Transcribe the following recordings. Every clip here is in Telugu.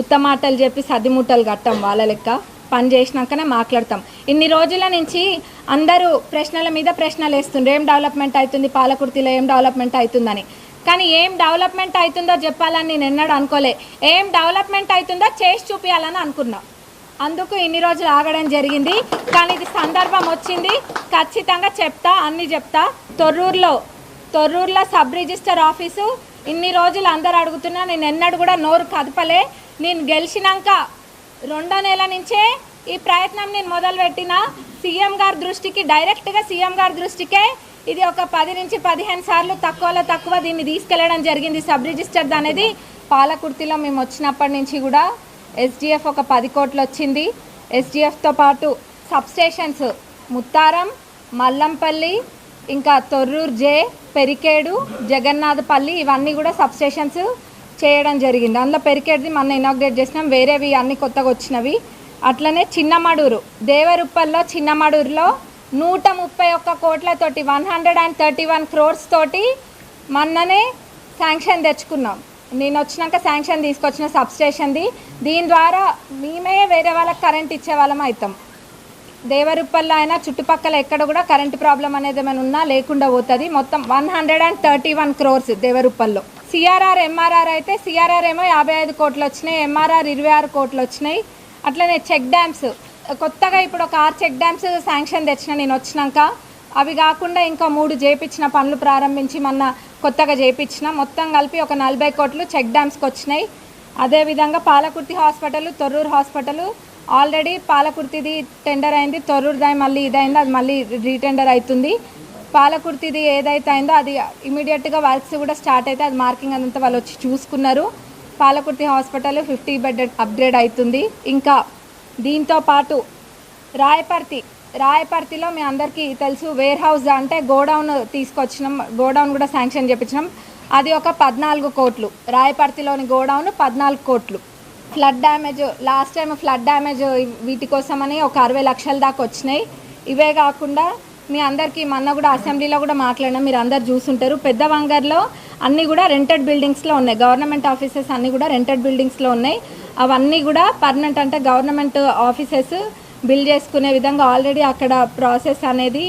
ఉత్తమాటలు చెప్పి సదిముట్టలు కట్టాం వాళ్ళ లెక్క. పని చేసినాకనే మాట్లాడతాం. ఇన్ని రోజుల నుంచి అందరూ ప్రశ్నల మీద ప్రశ్నలు వేస్తుండ్రు. ఏం డెవలప్మెంట్ అవుతుంది పాలకుర్తిలో ఏం డెవలప్మెంట్ అవుతుందని కానీ ఏం డెవలప్మెంట్ అవుతుందో చెప్పాలని నేను ఎన్నడూ అనుకోలే. ఏం డెవలప్మెంట్ అవుతుందో చేసి చూపించాలని అనుకున్నా. అందుకు ఇన్ని రోజులు ఆగడం జరిగింది. కానీ ఇది సందర్భం వచ్చింది. ఖచ్చితంగా చెప్తా అన్ని చెప్తా. తొర్రూరులో తొర్రూరులో సబ్ రిజిస్టర్ ఆఫీసు. ఇన్ని రోజులు అందరు అడుగుతున్నా నేను ఎన్నడూ కూడా నోరు కదపలే. నేను గెలిచినాక రెండో నెల నుంచే ఈ ప్రయత్నం నేను మొదలుపెట్టిన. సీఎం గారి దృష్టికి డైరెక్ట్గా సీఎం గారి దృష్టికే ఇది ఒక పది నుంచి పదిహేను సార్లు తక్కువలో తక్కువ దీన్ని తీసుకెళ్ళడం జరిగింది సబ్ రిజిస్టర్ అనేది. పాలకుర్తిలో మేము వచ్చినప్పటి నుంచి కూడా ఎస్డిఎఫ్ ఒక పది కోట్లు వచ్చింది. ఎస్డిఎఫ్తో పాటు సబ్స్టేషన్స్ ముత్తారం మల్లంపల్లి ఇంకా తొర్రూరు జే పెరికేడు జగన్నాథపల్లి ఇవన్నీ కూడా సబ్స్టేషన్స్ చేయడం జరిగింది. అందులో పెరికేడుది మొన్న ఇనాగ్రేట్ చేసినాం. వేరేవి అన్ని కొత్తగా వచ్చినవి. అట్లనే చిన్నమడూరు దేవరుప్పల్లో చిన్నమడూరులో నూట ముప్పై ఒక్క కోట్లతోటి one hundred and thirty one crores తోటి మొన్ననే శాంక్షన్ తెచ్చుకున్నాం. నేను వచ్చినాక శాంక్షన్ తీసుకొచ్చిన సబ్స్టేషన్ది. దీని ద్వారా మేమే వేరే వాళ్ళకి కరెంట్ ఇచ్చే వాళ్ళం అవుతాం దేవరుప్పల్లో అయినా చుట్టుపక్కల ఎక్కడ కూడా కరెంట్ ప్రాబ్లం అనేది ఏమైనా ఉన్నా లేకుండా పోతుంది. మొత్తం one hundred and thirty one crores దేవరుప్పల్లో. CRR MRR అయితే సిఆర్ఆర్ ఏమో యాభై ఐదు కోట్లు వచ్చినాయి ఎంఆర్ఆర్ ఇరవై ఆరు కోట్లు వచ్చినాయి. అట్లనే చెక్ డ్యామ్స్ కొత్తగా ఇప్పుడు ఒక ఆరు చెక్ డ్యామ్స్ శాంక్షన్ తెచ్చిన నేను వచ్చినాక అవి కాకుండా ఇంకా మూడు చేపించిన పనులు ప్రారంభించి మొన్న కొత్తగా చేపించిన. మొత్తం కలిపి ఒక నలభై కోట్లు చెక్ డ్యామ్స్కి వచ్చినాయి. అదేవిధంగా Palakurthi hospital Torrur hospital already పాలకుర్తిది tender అయింది తొర్రూరుది మళ్ళీ ఇదైంది అది మళ్ళీ రీటెండర్ అవుతుంది. పాలకుర్తిది ఏదైతే అయిందో అది ఇమీడియట్గా వర్క్స్ కూడా స్టార్ట్ అయితే అది మార్కింగ్ అదంతా వాళ్ళు వచ్చి చూసుకున్నారు. Palakurthi hospital fifty bed upgrade అవుతుంది ఇంకా దీంతో పాటు రాయపర్తి రాయపర్తిలో మీ అందరికీ తెలుసు వేర్ హౌస్ అంటే గోడౌన్ తీసుకొచ్చినాం గోడౌన్ కూడా శాంక్షన్ చేపించినాం. అది ఒక పద్నాలుగు కోట్లు. రాయపర్తిలోని గోడౌన్ పద్నాలుగు కోట్లు. Flood damage last time flood damage వీటి కోసమని ఒక అరవై లక్షల దాకా వచ్చినాయి. ఇవే కాకుండా మీ అందరికీ మొన్న కూడా అసెంబ్లీలో కూడా మాట్లాడినా మీరు అందరు చూసుంటారు. పెద్ద వంగర్లో అన్నీ కూడా రెంటెడ్ బిల్డింగ్స్లో ఉన్నాయి. గవర్నమెంట్ ఆఫీసెస్ అన్నీ కూడా రెంటెడ్ బిల్డింగ్స్లో ఉన్నాయి. అవన్నీ కూడా పర్మనెంట్ అంటే గవర్నమెంట్ ఆఫీసెస్ బిల్డ్ చేసుకునే విధంగా ఆల్రెడీ అక్కడ ప్రాసెస్ అనేది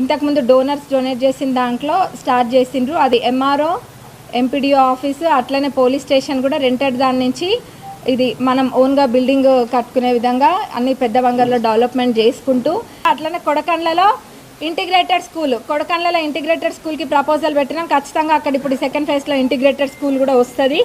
ఇంతకుముందు డోనర్స్ డొనేట్ చేసిన దాంట్లో స్టార్ట్ చేసిండ్రు. అది ఎంఆర్ఓ ఎంపీడీఓ ఆఫీసు అట్లనే పోలీస్ స్టేషన్ కూడా రెంటెడ్ దాని నుంచి ఇది మనం ఓన్గా బిల్డింగ్ కట్టుకునే విధంగా అన్ని పెద్ద బంగారులో డెవలప్మెంట్ చేసుకుంటూ అట్లనే కొడకండ్లలో ఇంటిగ్రేటెడ్ స్కూల్ కొడకండ్లలో ఇంటిగ్రేటెడ్ స్కూల్కి ప్రపోజల్ పెట్టినాం. ఖచ్చితంగా అక్కడ ఇప్పుడు సెకండ్ ఫేజ్లో ఇంటిగ్రేటెడ్ స్కూల్ కూడా వస్తుంది.